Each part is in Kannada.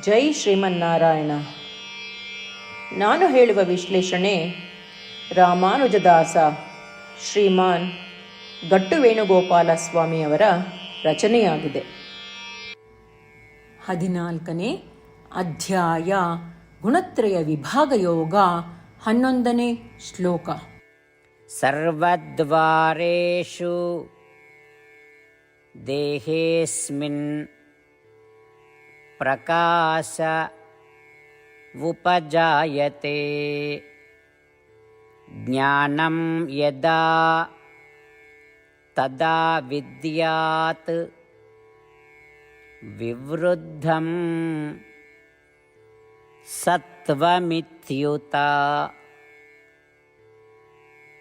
ಜೈ ಶ್ರೀಮನ್ನಾರಾಯಣ. ನಾನು ಹೇಳುವ ವಿಶ್ಲೇಷಣೆ ರಾಮಾನುಜದಾಸ ಶ್ರೀಮಾನ್ ಗಟ್ಟು ವೇಣುಗೋಪಾಲ ಸ್ವಾಮಿಯವರ ರಚನೆಯಾಗಿದೆ. ಹದಿನಾಲ್ಕನೇ ಅಧ್ಯಾಯ ಗುಣತ್ರಯ ವಿಭಾಗ ಯೋಗ ಹನ್ನೊಂದನೇ ಶ್ಲೋಕ. ಸರ್ವದ್ವಾರೇಷು ದೇಹೇಸ್ಮಿನ್ प्रकाश उपजायते। ज्ञानं यदा तदा विद्यात्। विवृद्धं विवृद्धम्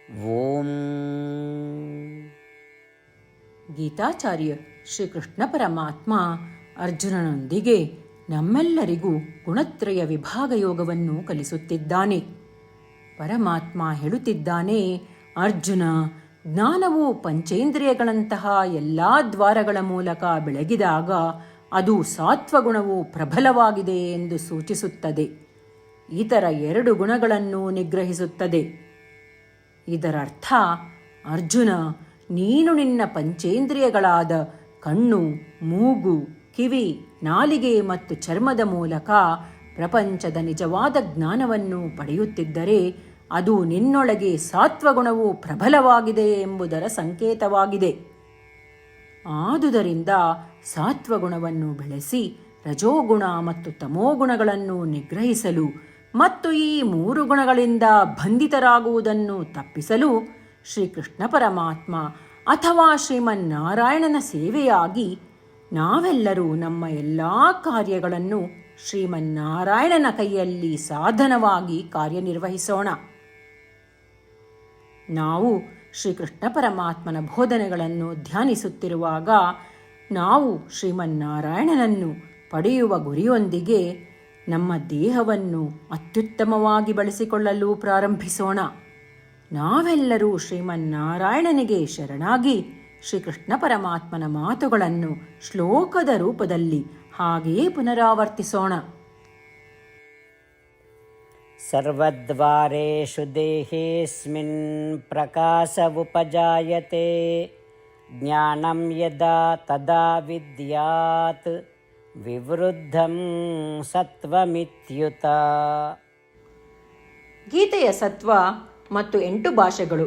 ॐ। गीताचार्य श्रीकृष्णपरमात्मा ಅರ್ಜುನನೊಂದಿಗೆ ನಮ್ಮೆಲ್ಲರಿಗೂ ಗುಣತ್ರಯ ವಿಭಾಗ ಯೋಗವನ್ನು ಕಲಿಸುತ್ತಿದ್ದಾನೆ. ಪರಮಾತ್ಮ ಹೇಳುತ್ತಿದ್ದಾನೆ, ಅರ್ಜುನ, ಜ್ಞಾನವು ಪಂಚೇಂದ್ರಿಯಗಳಂತಹ ಎಲ್ಲ ದ್ವಾರಗಳ ಮೂಲಕ ಬೆಳಗಿದಾಗ ಅದು ಸಾತ್ವಗುಣವು ಪ್ರಬಲವಾಗಿದೆ ಎಂದು ಸೂಚಿಸುತ್ತದೆ. ಇತರ ಎರಡು ಗುಣಗಳನ್ನು ನಿಗ್ರಹಿಸುತ್ತದೆ. ಇದರರ್ಥ, ಅರ್ಜುನ, ನೀನು ನಿನ್ನ ಪಂಚೇಂದ್ರಿಯಗಳಾದ ಕಣ್ಣು, ಮೂಗು ಕಿವಿ, ನಾಲಿಗೆ ಮತ್ತು ಚರ್ಮದ ಮೂಲಕ ಪ್ರಪಂಚದ ನಿಜವಾದ ಜ್ಞಾನವನ್ನು ಪಡೆಯುತ್ತಿದ್ದರೆ ಅದು ನಿನ್ನೊಳಗೆ ಸಾತ್ವಗುಣವು ಪ್ರಬಲವಾಗಿದೆ ಎಂಬುದರ ಸಂಕೇತವಾಗಿದೆ. ಆದುದರಿಂದ ಸಾತ್ವಗುಣವನ್ನು ಬೆಳೆಸಿ ರಜೋಗುಣ ಮತ್ತು ತಮೋಗುಣಗಳನ್ನು ನಿಗ್ರಹಿಸಲು ಮತ್ತು ಈ ಮೂರು ಗುಣಗಳಿಂದ ಬಂಧಿತರಾಗುವುದನ್ನು ತಪ್ಪಿಸಲು ಶ್ರೀಕೃಷ್ಣ ಪರಮಾತ್ಮ ಅಥವಾ ಶ್ರೀಮನ್ನಾರಾಯಣನ ಸೇವೆಯಾಗಿ ನಾವೆಲ್ಲರೂ ನಮ್ಮ ಎಲ್ಲ ಕಾರ್ಯಗಳನ್ನು ಶ್ರೀಮನ್ನಾರಾಯಣನ ಕೈಯಲ್ಲಿ ಸಾಧನವಾಗಿ ಕಾರ್ಯನಿರ್ವಹಿಸೋಣ. ನಾವು ಶ್ರೀಕೃಷ್ಣ ಪರಮಾತ್ಮನ ಬೋಧನೆಗಳನ್ನು ಧ್ಯಾನಿಸುತ್ತಿರುವಾಗ ನಾವು ಶ್ರೀಮನ್ನಾರಾಯಣನನ್ನು ಪಡೆಯುವ ಗುರಿಯೊಂದಿಗೆ ನಮ್ಮ ದೇಹವನ್ನು ಅತ್ಯುತ್ತಮವಾಗಿ ಬಳಸಿಕೊಳ್ಳಲು ಪ್ರಾರಂಭಿಸೋಣ. ನಾವೆಲ್ಲರೂ ಶ್ರೀಮನ್ನಾರಾಯಣನಿಗೆ ಶರಣಾಗಿ ಶ್ರೀಕೃಷ್ಣ ಪರಮಾತ್ಮನ ಮಾತುಗಳನ್ನು ಶ್ಲೋಕದ ರೂಪದಲ್ಲಿ ಹಾಗೆಯೇ ಪುನರಾವರ್ತಿಸೋಣ सर्वद्वारेषु देहेऽस्मिन् प्रकाश उपजायते ज्ञानं यदा तदा विद्यात् विवृद्धं सत्त्वमित्युत ಗೀತೆಯ ಸತ್ವ ಮತ್ತು ಎಂಟು ಭಾಷೆಗಳು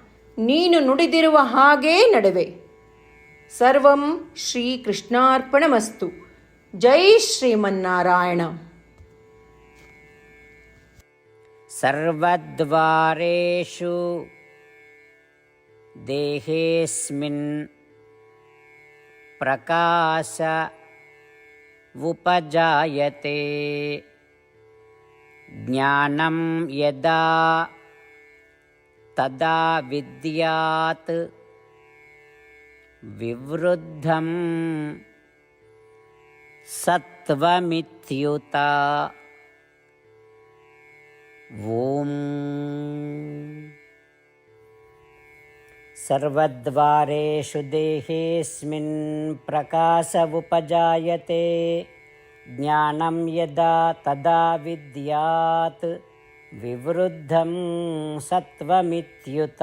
ನೀನು ನುಡಿದಿರುವ ಹಾಗೇ ನಡುವೆ ಸರ್ವಂ ಶ್ರೀಕೃಷ್ಣಾರ್ಪಣಮಸ್ತು ಜೈ ಶ್ರೀಮನ್ನಾರಾಯಣ सर्वद्वारेषु देहेऽस्मिन् प्रकाश उपजायते ज्ञानं यदा तदा विद्यात् विवृद्धं सत्त्वमित्युता। ॐ। सर्वद्वारेषु देहेऽस्मिन् प्रकाश उपजायते ज्ञानं यदा तदा विद्यात् विवृद्धं सत्त्वमित्युत